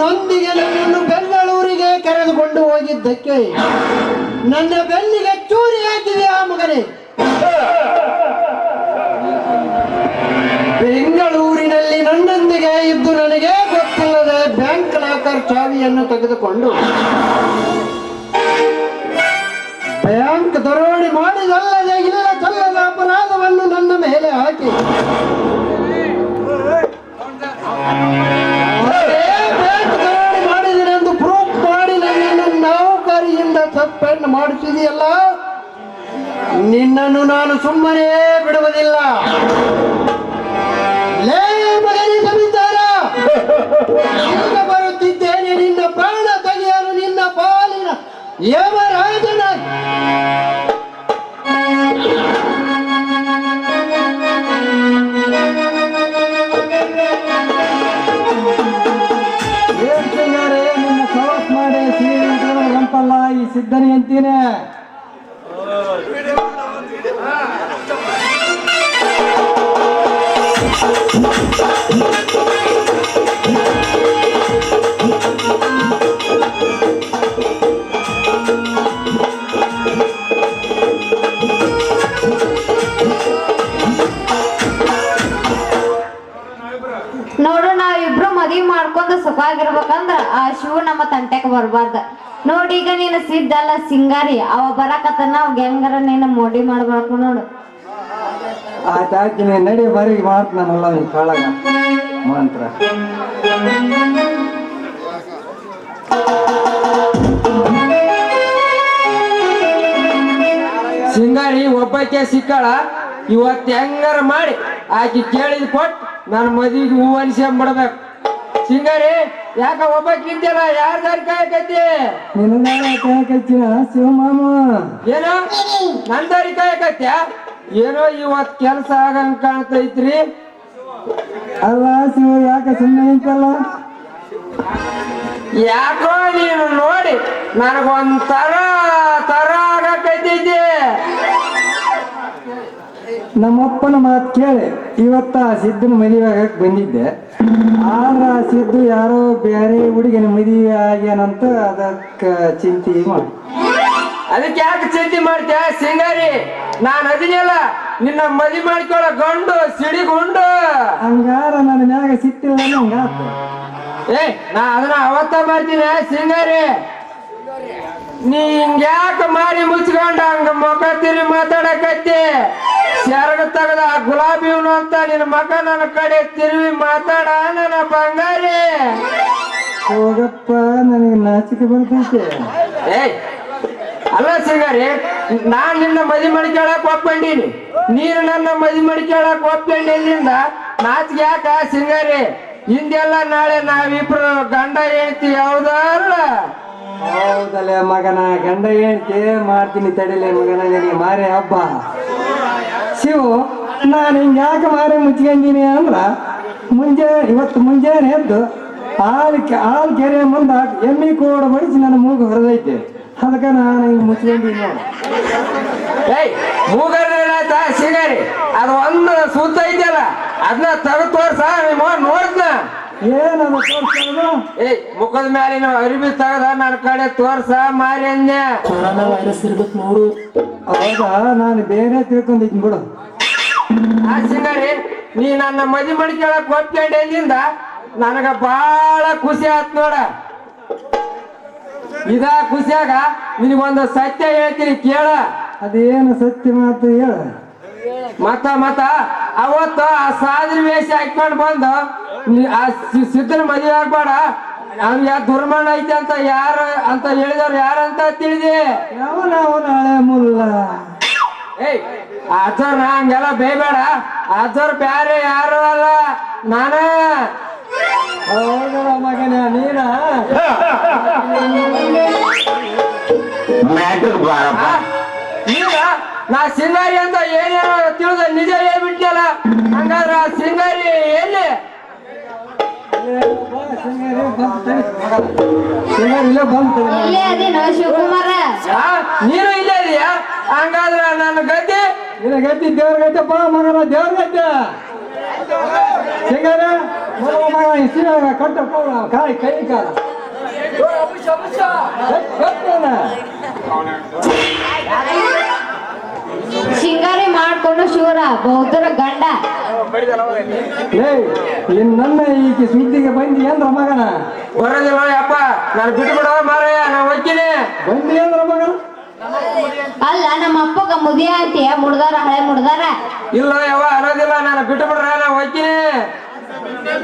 ನಿನ್ನೊಂದಿಗೆ ನನ್ನನ್ನು ಬೆಂಗಳೂರಿಗೆ ಕರೆದುಕೊಂಡು ಹೋಗಿದ್ದಕ್ಕೆ ನನ್ನ ಬೆನ್ನಿಗೆ ಚೂರಿ ಹಾಕಿದೆ ಆ ಮಗನೇ. ಬೆಂಗಳೂರಿನಲ್ಲಿ ನನ್ನೊಂದಿಗೆ ಇದ್ದು ನನಗೆ ಗೊತ್ತಿಲ್ಲದೆ ಬ್ಯಾಂಕ್ ಲಾಕರ್ ಚಾವಿಯನ್ನು ತೆಗೆದುಕೊಂಡು ಬ್ಯಾಂಕ್ ದರೋಡೆ ಮಾಡಿದಲ್ಲದೆ ಇಲ್ಲ ಸಲ್ಲದ ಅಪರಾಧವನ್ನು ನನ್ನ ಮೇಲೆ ಹಾಕಿ ಅದೇ ಬ್ಯಾಂಕ್ ದರೋಡೆ ಮಾಡಿದನೆಂದು ಪ್ರೂಫ್ ಮಾಡಿ ನನ್ನನ್ನು ನೌಕರಿಯಿಂದ ಮಾಡುತ್ತಿದೆಯಲ್ಲ? ನಿನ್ನನ್ನು ನಾನು ಸುಮ್ಮನೆ ಬಿಡುವುದಿಲ್ಲ. ಬರುತ್ತಿದ್ದೇನೆ ನಿನ್ನ ಪ್ರಾಣ ತೆಗೆಯಲು ನಿನ್ನ ಪಾಲಿನ ಯಮರಾಜನ ಬರ್ಬಾರ್ದ. ನೋಡಿ ಈಗ ನೀನು ಸಿದ್ದಲ್ಲ ಸಿಂಗಾರಿ, ಅವ ಬರಕತ್ತ ಅವ್ ಹೆಂಗಾರ ನೀನು ಮೋಡಿ ಮಾಡ್ಬೇಕು ನೋಡು. ನೀನು ನಡಿ, ಬರಿ ಕಾಳಗ ಮಂತ್ರ. ಸಿಂಗಾರಿ ಒಬ್ಬಕ್ಕೆ ಸಿಕ್ಕಳ, ಇವತ್ತು ಹೆಂಗಾರ ಮಾಡಿ ಆಕಿ ಕೇಳಿದ್ ಕೊಟ್ಟು ನನ್ನ ಮದುವೆಗೆ ಹೂ ಅನ್ಸ್ಕೊಂಡ್ಬಿಡ್ಬೇಕು ಸಿಂಗಾರಿ ಯಾಕ ಒಬ್ಬ ಕಿಂತಿಲ್ಲ ಯಾರ ದಾರಿ ಕಾಯಕೈತಿ? ಕಾಯಕಚ್ಚಿನ ಶಿವಮಾಮ. ಏನೋ? ನನ್ ದಾರಿ ಕಾಯಕತ್ಯ? ಏನೋ ಇವತ್ ಕೆಲ್ಸ ಆಗಂಗ್ ಕಾಣ್ತೈತ್ರಿ. ಅಲ್ಲ ಶಿವ ಯಾಕ ಸುಮ್ಮನೆ ನಿಂತಲ್ಲ? ಯಾಕೋ ನೀನು ನೋಡಿ ನನಗೊಂದ್ ತರ ತರ ಆಗಕೈತೈತಿ. ನಮ್ಮಪ್ಪನ ಮಾತು ಕೇಳಿ ಇವತ್ತ ಸಿದ್ದನ ಮದುವೆ ಆಗಕ್ ಬಂದಿದ್ದೆ. ಆ ಸಿದ್ದು ಯಾರೋ ಬೇರೆ ಹುಡುಗಿನ ಮದುವೆ ಆಗ್ಯಾನಂತ ಅದಕ್ಕ ಚಿಂತೆ ಮಾಡಿ ಅದಕ್ಕೆ ಯಾಕೆ ಚಿಂತೆ ಮಾಡ್ತೀಯ? ಸಿಂಗಾರಿ ನಾನು ಅದಿನಲ್ಲ ನಿನ್ನ ಮದಿ ಮಾಡ್ಕೊಳ್ಳೋ ಗಂಡು ಸಿಡಿಗುಂಡು ಹಂಗಾರ ನನ್ನ ಮ್ಯಾಗ ಸಿಕ್ತಿಲ್ಲ ಹಂಗ ಏ ನಾ ಅದನ್ನ ಅವತ್ತ ಮಾಡ್ತೀನಿ ಸಿಂಗಾರಿ. ನೀ ಹಿಂಗ್ಯಾಕ ಮಾರಿ ಮುಚ್ಕೊಂಡ ಹಂಗ ತಿರಿ ಮಾತಾಡಕತ್ತಿ. ಸೆರಗ ತಗದ ಆ ಗುಲಾಬಿ ಹೂನು ಅಂತ ನಿನ್ನ ಮಗ ನನ್ನ ಕಡೆ ತಿರುವಿ ಮಾತಾಡ ನನ್ನ ಬಂಗಾರಿ. ಹೋಗಪ್ಪ ನನಗೆ ನಾಚಿಕೆ ಬರ್ತೈತೆ ಏಯ್ ಅಲ್ಲ ಸಿಂಗಾರಿ ನಾನ್ ನಿನ್ನ ಮದಿ ಮಡಿಕೇಳಕ್ ಒಪ್ಕೊಂಡೀನಿ. ನೀನು ನನ್ನ ಮದಿ ಮಡಿಕೇಳಕ್ ಒಪ್ಕೊಂಡಿದ್ದಿಂದ ನಾಚಿಕೆ ಯಾಕ ಸಿಂಗಾರಿ? ಹಿಂದೆಲ್ಲ ನಾಳೆ ನಾವಿಬ್ರು ಗಂಡ ಹೇಳ್ತಿ ಯಾವ್ದಲ್ಲ ಹೌದಲ್ಲ ಮಗನ ಗಂಡ ಹೇಳ್ತಿ ಮಾಡ್ತೀನಿ ತಡಿಲೆ ಮಗನ ನಿನಗೆ ಮಾರೆ ಹಬ್ಬ. ಶಿವು, ನಾನು ಹಿಂಗೆ ಯಾಕೆ ಮಾರಿ ಮುಚ್ಕೊಂಡೀನಿ ಅಂದ್ರೆ, ಮುಂಜಾನೆ, ಇವತ್ತು ಮುಂಜಾನೆ ಎದ್ದು ಕೆ- ಹಾಲು ಕೆರೆ ಮುಂದೆ ಎಮ್ಮಿ ಕೋಡ ಬಡಿಸಿ ನನ್ನ ಮೂಗು ಹೊರದೈತೆ. ಅದಕ್ಕೆ ನಾನು ಹಿಂಗೆ ಮುಚ್ಕೊಂಡೀನಿ ಏಯ್ ಮೂಗರ್ ಏನಾಯ್ತ ಸಿಂಗಾರಿ. ಅದು ಒಂದು ಸುತ್ತ ಐತಲ್ಲ ಅದನ್ನ ತರ ತೋರ್ಸ ನಿಮ್ಮ ನೋಡ್ದ್ನ ಏನದು ತೋರಿಸೋದು ಏ ಮುಖದ ಮ್ಯಾಲಿನ ಅರಿವಿ ತೆಗೆದ ನನ್ನ ಕಡೆ ತೋರ್ಸ ಮಾರಿ ನೋಡು. ಹೌದಾ? ನಾನು ಬೇರೆ ತಿಳ್ಕೊಂಡಿದ್ದೀನಿ ಬಿಡು. ಆ ಸಿಂಗಾರಿ ನೀ ನನ್ನ ಮದಿ ಮಡಿಕೆಳಕ್ ಅಂದಿಂದ ನನಗ ಬಾಳ ಖುಷಿ ಆತ್ ನೋಡ. ಇದ ಖುಷಿಯಾಗ ನಿನಗೊಂದು ಸತ್ಯ ಹೇಳ್ತೀನಿ ಕೇಳ. ಅದೇನು ಸತ್ಯ ಮಾತು ಹೇಳ? ಮತ್ತ ಮತ್ತ ಅವತ್ತು ಆ ಸಾದ್ರಿ ವೇಷ ಹಾಕೊಂಡು ಬಂದು ನೀ ಆ ಸಿ- ಸಿದ್ದನ ಮದುವೆ ಆಗ್ಬೇಡ. ಅವ್ನಿಗೆ ದುರ್ಮರಣ ಐತೆ ಅಂತ ಯಾರು ಅಂತ ಹೇಳಿದವ್ರು ಯಾರಂತ ತಿಳಿದಿ? ಯಾವನ ಅವನ ಹಳೆ ಮುಲ್ಲ? ಏಯ್ ಅಜ್ಜರ್ ಹಂಗೆಲ್ಲ ಬೇಬೇಡ ಅಜ್ಜರ್ ಬ್ಯಾರೆ ಯಾರು ಅಲ್ಲ. ನಾನ. ಹೌದಲ್ಲ ಮಗನ ನೀನ? ಮ್ಯಾಟರ್ ಬಾರಪ್ಪ. ಆ? ಈಗ ನಾ ಸಿನ್ನಾರಿ ಅಂತ ಏನೇನೋ ತಿಳಿದ ನಿಜ ಹೇಳ್ಬಿಟ್ನಲ್ಲ ಇಲ್ಲೇ ಬಂತು ಇಲ್ಲೇ ಅದೇನೋ ಶಿವಕುಮಾರ? ನೀನು ಇಲ್ಲೇ ಇದೀಯಾ ಹಂಗಾದ್ರ ನನ್ನ ಗದ್ದೆ ನಿನಗೈತಿ ಬಾ ಮಗನ ದೇವ್ರಿಗೈತೆ ಸಿಂಗಾರ ಮಗ ಮಗ ಇಸಿನ ಕಟ್ಟ ಕಾಯಿ ಕೈ ಕಾಲ ಎಷ್ಟ್ ಶಿವರ ಬೌದ್ಧರ ಗಂಡ. ನನ್ನ ಈಗ ಸುದ್ದಿಗೆ ಬಂದಿ ಅಂದ್ರ ಮಗನ? ಬರೋದಿಲ್ಲ ಯಪ್ಪ ನಾನು ಬಿಟ್ಟು ಬಿಡೋ ಮಾರಯ್ಯ ನಾ ಹೋಗ್ತೀನಿ. ಬಂದಿ ಅಂದ್ರ ಮಗನ? ಅಲ್ಲ ನಮ್ಮ ಅಪ್ಪಗ ಮುದಿ ಆಯ್ತಿಯ ಮುಡ್ದಾರ ಹಳೆ ಮುಡ್ದಾರ. ಇಲ್ಲ ಯವ್ವ ಅನ್ನೋದಿಲ್ಲ ನಾನು ಬಿಟ್ಟು ಬಿಡ್ರ ನಾ ಹೋಗ್ತೀನಿ.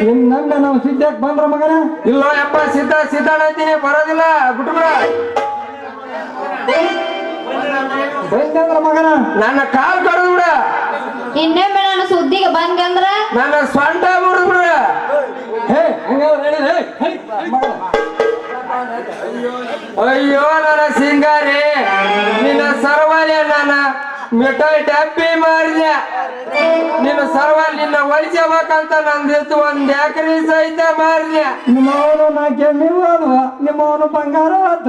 ಇನ್ ನನ್ನ ನಾವು ಸುದ್ದಿಯಾಕ್ ಬಂದ್ರ ಮಗನ? ಇಲ್ಲ ಯಪ್ಪ ಸಿದ್ಧ ಸಿದ್ಧ ಅಂತೀನಿ ಬರೋದಿಲ್ಲ ಬಿಟ್ಟು ಬಿಡ. ಬಂದಿ ಅಂದ್ರ ಮಗನ? ನನ್ನ ಕಾಲ್ ಕಡಿದ್ಬಿಡ ಇನ್ನೇ ಇನ್ನೊಮ್ಮೆ ನನ್ನ ಸುದ್ದಿಗೆ ಬಂದೆ ಅಂದ್ರ? ನನ್ನ ಸ್ವಂಟ ಮುರಿದು ಬಿಡ. ಹೇ ಹಂಗಾದ್ರೆ ಹೇಳಿ ಹೇ ಹೇ, ಮಗನ ಅಯ್ಯೋ ನನ್ನ ಸಿಂಗಾರಿ ನಿನ್ನ ಸರ್ವಾಲಿ ನನ್ನ ಮಿಠಾಯಿ ಡಬ್ಬಿ ಮಾರಿದೆ. ನಿನ್ನ ಸರ್ವ ನಿನ್ನ ಒಲಿಸಬೇಕಂತ ನಂದಿತ್ತು ಒಂದ್ ಎಕರೆ ಸಹಿತ ಮಾರಿದೆ. ನಿಮ್ಮವನು ನಾ ನೀವು ಅಲ್ವ ನಿಮ್ಮವನು ಬಂಗಾರ ಆತ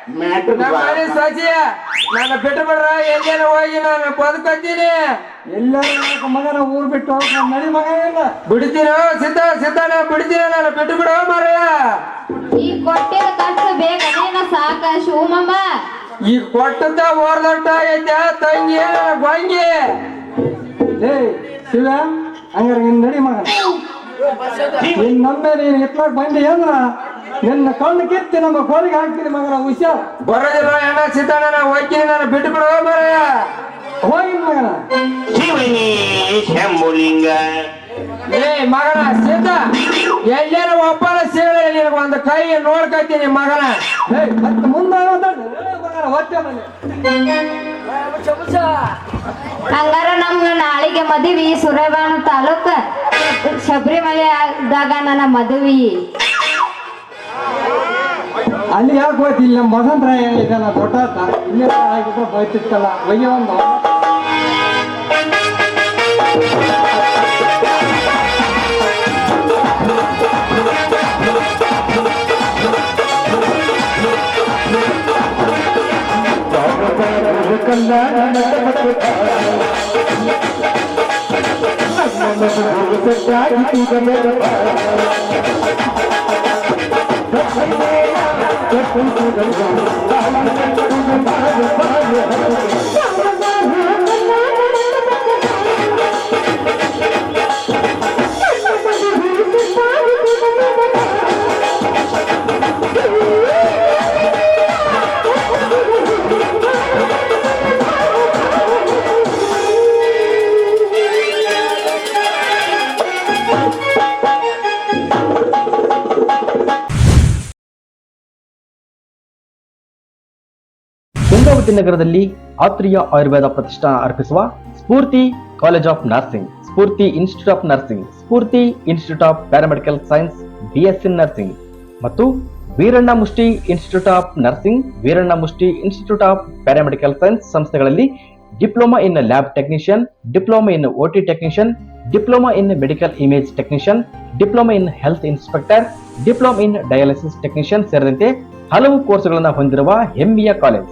ನನ್ನ ಬಿಟ್ಟು ಬಿಡ್ರ ಎಲ್ಲೇನ ಹೋಗಿ ನಾನು ಎಲ್ಲರೂ ಮಗನ ಊರ್ ಬಿಟ್ಟು. ನಡಿ ಮಗ ಇಲ್ಲ. ಬಿಡ್ತೀನೋ ಸಿದ್ಧ ಸಿದ್ಧನ ಬಿಡ್ತೀನ ನಾನು ಬಿಟ್ಟು ಬಿಡೋ ಈ ಬೇಕನೇನ ಸಾಕ ಶಿವಮಮ್ಮ. ಈ ಕೊಟ್ಟದ ಓರ್ದೊಟ್ಟ ಐತೆ ತಂಗಿ ಬಂಗಿ ಗೊಂಗಿ. ಲೇ ಶಿವ ಹಂಗಾರ ನೀನ್ ನಡಿ ಮಗನ ನೀನ್ ನಮ್ಮ ನೀನ್ ಎತ್ಲಾಕ್ ಬಂದಿ ಅಂದ್ರ ನಿನ್ನ ಕಣ್ಣು ಕಿತ್ತಿ ನಮ್ಮ ಕೋಲಿಗೆ ಹಾಕ್ತೀನಿ ಮಗನ ಹುಷಾರ್ ಬರೋದಿಲ್ಲ ಅಣ್ಣ ಸಿದ್ಧನ ನಾನು ಹೋಗ್ತೀನಿ ನಾನು ಬಿಟ್ಟು ಬಿಡೋ ಮಾರಯ್ಯ ಹೋಗಿ ಮಗನ ಶಿವನೇ ಶಂಭುಲಿಂಗ ಏ ಮಗನ ಸಿದ್ಧ ಎಲ್ಲೇನ ಒಬ್ಬನ ಸಿಗಲಿ ನಿನಗೆ ಒಂದು ಕೈ ನೋಡ್ಕೊತೀನಿ ಮಗನ ಲೇ ಮತ್ತೆ ಮುಂದೆ ಮಾತಾಡು. ಲೇ ಮಗನ ಹೊಟ್ಟೆ ಮನೆ ಹಂಗಾರ ನಮ್ಗ ನಾಳಿಗೆ ಮದುವಿ ಸುರೇಬಾನು ತಾಲೂಕ ಶಬರಿಮಲೆ ಆದಾಗ ನನ್ನ ಮದುವೆ ಅಲ್ಲಿ ಯಾಕೆ ಹೋಯ್ತು ಇಲ್ಲಿ ನಮ್ಮ ವಸಂತರಾಯ ಇದ್ದಾನ ದೊಡ್ಡಾತ ಇಲ್ಲೇ ಆಗಿದ್ರೆ ಬೈತಿತ್ತಲ್ಲ. ಒಯ್ಯ ಒಂದು. I'm ಗಂಗಾವತಿ ನಗರದಲ್ಲಿ ಆತ್ರಿಯ ಆಯುರ್ವೇದ ಪ್ರತಿಷ್ಠಾನ ಅರ್ಪಿಸುವ Spoorthi college of nursing, Spoorthi institute of nursing, Spoorthi institute of paramedical science BSc nursing ಮತ್ತು Veeranna Mushti institute of nursing Veeranna Mushti institute of paramedical science ಸಂಸ್ಥೆಗಳಲ್ಲಿ diploma in lab technician, diploma in OT technician, diploma in medical image technician, diploma in health inspector, diploma in dialysis technician ಸೇರಿದಂತೆ ಹಲವು ಕೋರ್ಸ್ಗಳನ್ನು ಹೊಂದಿರುವ ಹೆಮ್ಮೆಯ college.